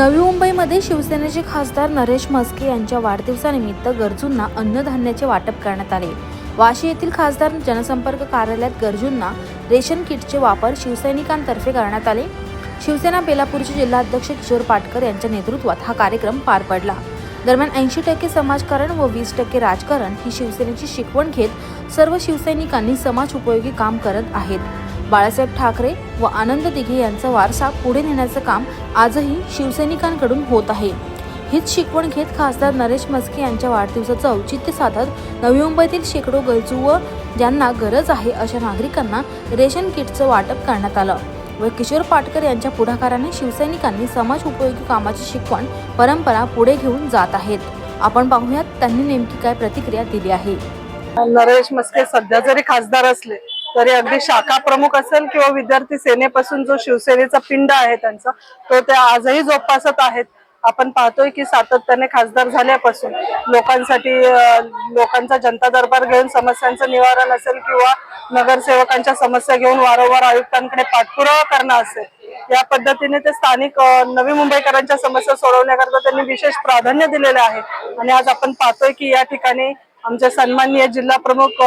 नवी मुंबईमध्ये शिवसेनेचे खासदार नरेश म्हस्के यांच्या वाढदिवसानिमित्त गरजूंना अन्नधान्याचे वाटप करण्यात आले. वाशी येथील खासदार जनसंपर्क कार्यालयात गरजूंना रेशन किटचे वापर शिवसैनिकांतर्फे करण्यात आले. शिवसेना बेलापूरचे जिल्हाध्यक्ष किशोर पाटकर यांच्या नेतृत्वात हा कार्यक्रम पार पडला. दरम्यान ऐंशी टक्के समाजकारण व वीस टक्के राजकारण ही शिवसेनेची शिकवण घेत सर्व शिवसैनिकांनी समाज उपयोगी काम करत आहेत. बाळासाहेब ठाकरे व आनंद दिघे यांचा वारसा पुढे नेण्याचं काम आजही शिवसैनिकांकडून होत आहे. हीच शिकवण घेत खासदार नरेश मस्के यांच्या वाढदिवसाचं औचित्य साधत नवी मुंबईतील शेकडो गरजू व ज्यांना गरज आहे अशा नागरिकांना रेशन किटचं वाटप करण्यात आलं. व किशोर पाटकर यांच्या पुढाकाराने शिवसैनिकांनी समाज उपयोगी कामाची शिकवण परंपरा पुढे घेऊन जात आहेत. आपण पाहूयात त्यांनी नेमकी काय प्रतिक्रिया दिली आहे. नरेश मस्के सध्या जरी खासदार असले तरी अगदी शाखा प्रमुख असेल किंवा विद्यार्थी सेनेपासून जो शिवसेनेचा पिंड आहे त्यांचा तो ते आजही जोपासत आहेत. आपण पाहतोय की सातत्याने खासदार झाल्यापासून लोकांसाठी लोकांचा जनता दरबार घेऊन समस्यांचं निवारण असेल किंवा नगरसेवकांच्या समस्या घेऊन वारंवार आयुक्तांकडे पाठपुरावा करणं असेल या पद्धतीने ते स्थानिक नवी मुंबईकरांच्या समस्या सोडवण्याकरता त्यांनी विशेष प्राधान्य दिलेलं आहे. आणि आज आपण पाहतोय की या ठिकाणी आमच्या सन्माननीय जिल्हा प्रमुख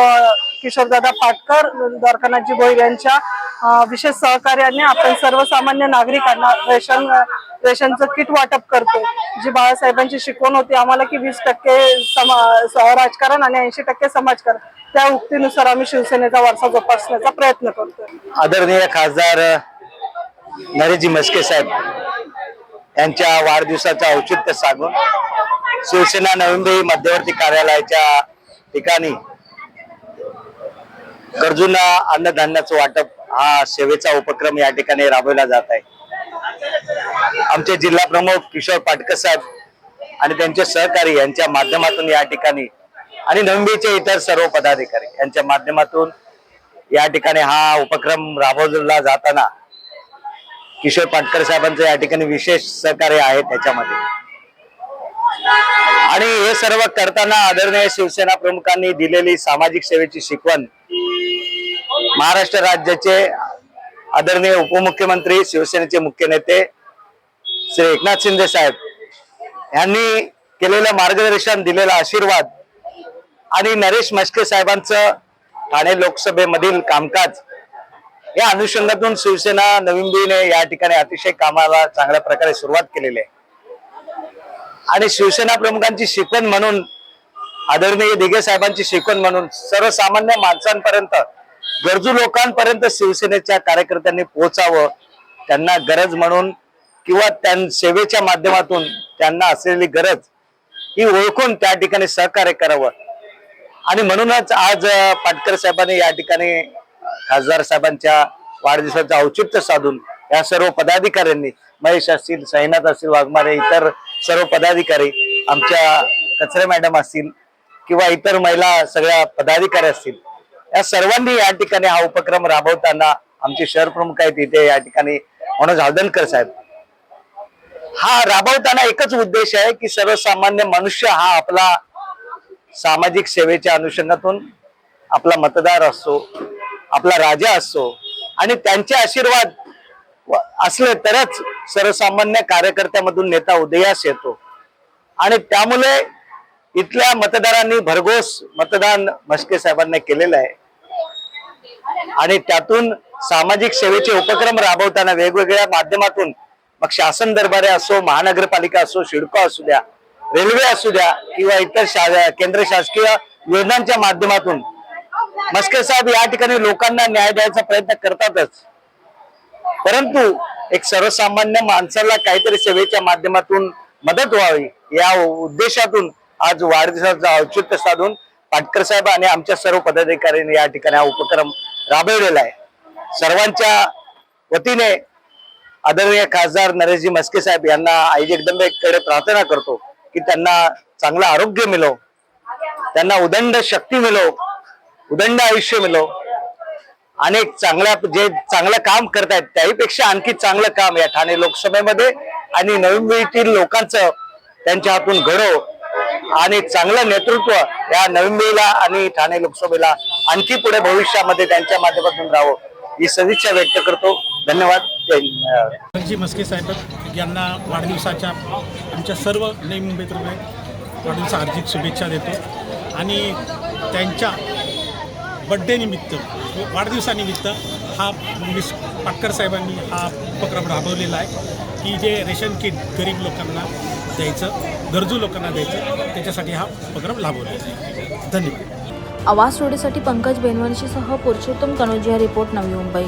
किशोरदादा पाटकर द्वारकानाथजी भोईर यांच्या विशेष सहकार्याने आपण सर्वसामान्य नागरिकांना रेशन रेशनचं किट वाटप करतो जी बाळासाहेबांची शिकवण होती आम्हाला की वीस टक्के समा- राजकारण आणि ऐंशी टक्के समाजकारण. त्या उक्तीनुसार आम्ही शिवसेनेचा वारसा जोपासण्याचा प्रयत्न करतो आदरणीय खासदार नरेशजी मस्के साहेब यांच्या वाढदिवसाचं औचित्य सांगून शिवसेना नवी मध्यवर्ती कार्यालयाच्या ठिकाणी गरजूंना अन्नधान्याचं वाटप हा सेवेचा उपक्रम या ठिकाणी राबवला जात आहे. आमचे जिल्हा प्रमुख किशोर पाटकर साहेब आणि त्यांचे सहकारी यांच्या माध्यमातून या ठिकाणी आणि नवी इतर सर्व पदाधिकारी यांच्या माध्यमातून या ठिकाणी हा उपक्रम राबवला जाताना किशोर पाटकर साहेबांचं या ठिकाणी विशेष सहकार्य आहे त्याच्यामध्ये. आणि हे सर्व करताना आदरणीय शिवसेना प्रमुखांनी दिलेली सामाजिक सेवेची शिकवण महाराष्ट्र राज्याचे आदरणीय उपमुख्यमंत्री शिवसेनेचे मुख्य नेते श्री एकनाथ शिंदे साहेब यांनी केलेलं मार्गदर्शन दिलेला आशीर्वाद आणि नरेश मस्के साहेबांचं ठाणे लोकसभेमधील कामकाज या अनुषंगातून शिवसेना नवी मुंबईने या ठिकाणी अतिशय कामाला चांगल्या प्रकारे सुरुवात केलेली आहे. आणि शिवसेना प्रमुखांची शिकवण म्हणून आदरणीय दिघे साहेबांची शिकवण म्हणून सर्वसामान्य माणसांपर्यंत गरजू लोकांपर्यंत शिवसेनेच्या कार्यकर्त्यांनी पोहोचावं त्यांना गरज म्हणून किंवा त्यां सेवेच्या माध्यमातून त्यांना असलेली गरज ही ओळखून त्या ठिकाणी सहकार्य करावं. आणि म्हणूनच आज पाटकर साहेबांनी या ठिकाणी खासदार साहेबांच्या वाढदिवसाचं औचित्य साधून या सर्व पदाधिकाऱ्यांनी महेश असतील साईनाथ असतील वाघमारे इतर सर्व पदाधिकारी आमच्या कचरे मॅडम असतील किंवा इतर महिला सगळ्या पदाधिकारी असतील या सर्वांनी या ठिकाणी हा उपक्रम राबवताना आमचे शहर प्रमुख आहेत इथे या ठिकाणी मनोज हळदणकर साहेब. हा राबवताना एकच उद्देश आहे की सर्वसामान्य मनुष्य हा आपला सामाजिक सेवेच्या अनुषंगातून आपला मतदार असतो आपला राजा असतो आणि त्यांचे आशीर्वाद असले तरच सर्वसामान्य कार्यकर्त्यामधून नेता उदयास येतो. आणि त्यामुळे इथल्या मतदारांनी भरघोस मतदान म्हस्के साहेबांना केलेलं आहे. आणि त्यातून सामाजिक सेवेचे उपक्रम राबवताना वेगवेगळ्या माध्यमातून मग शासन दरबारे असो महानगरपालिका असो शिडको असू द्या रेल्वे असू द्या किंवा इतर शा- केंद्र शासकीय योजनांच्या माध्यमातून मस्के साहेब या ठिकाणी लोकांना न्याय द्यायचा प्रयत्न करतातच. परंतु एक सर्वसामान्य माणसाला काहीतरी सेवेच्या माध्यमातून मदत व्हावी या उद्देशातून आज वाढदिवसाचं औचित्य साधून पाटकर साहेब आणि आमच्या सर्व पदाधिकाऱ्यांनी या ठिकाणी हा उपक्रम राबवलेला आहे. सर्वांच्या वतीने आदरणीय खासदार नरेशजी मस्के साहेब यांना आई जगदंबेकडे प्रार्थना करतो की त्यांना चांगलं आरोग्य मिळो त्यांना उदंड शक्ती मिळो उदंड आयुष्य मिळो अनेक चांगल्या जे चांगलं काम करतायत त्याहीपेक्षा आणखी चांगलं काम या ठाणे लोकसभेमध्ये आणि नवीन मुंबईतील लोकांचं त्यांच्या हातून घडो आणि चांगलं नेतृत्व या नवीन मुंबईला आणि ठाणे लोकसभेला आणखी पुढे भविष्यामध्ये त्यांच्या माध्यमातून राहावं ही सदिच्छा व्यक्त करतो. धन्यवाद. जय जी मस्के साहेब यांना वाढदिवसाच्या आमच्या सर्व नवी मुंबईतर्फे वाढदिवसा हार्दिक शुभेच्छा देतो. आणि त्यांच्या बड्डेनिमित्त वाढदिवसानिमित्त हा मिस पाटकर साहेबांनी हा उपक्रम राबवलेला आहे की जे रेशन किट गरीब लोकांना द्यायचं गरजू लोकांना द्यायचं त्याच्यासाठी हा उपक्रम राबवलेला आहे. धन्यवाद. आवाज सोडीसाठी पंकज बेनवंशीसह पुरुषोत्तम कनोजिया रिपोर्ट नवी मुंबई.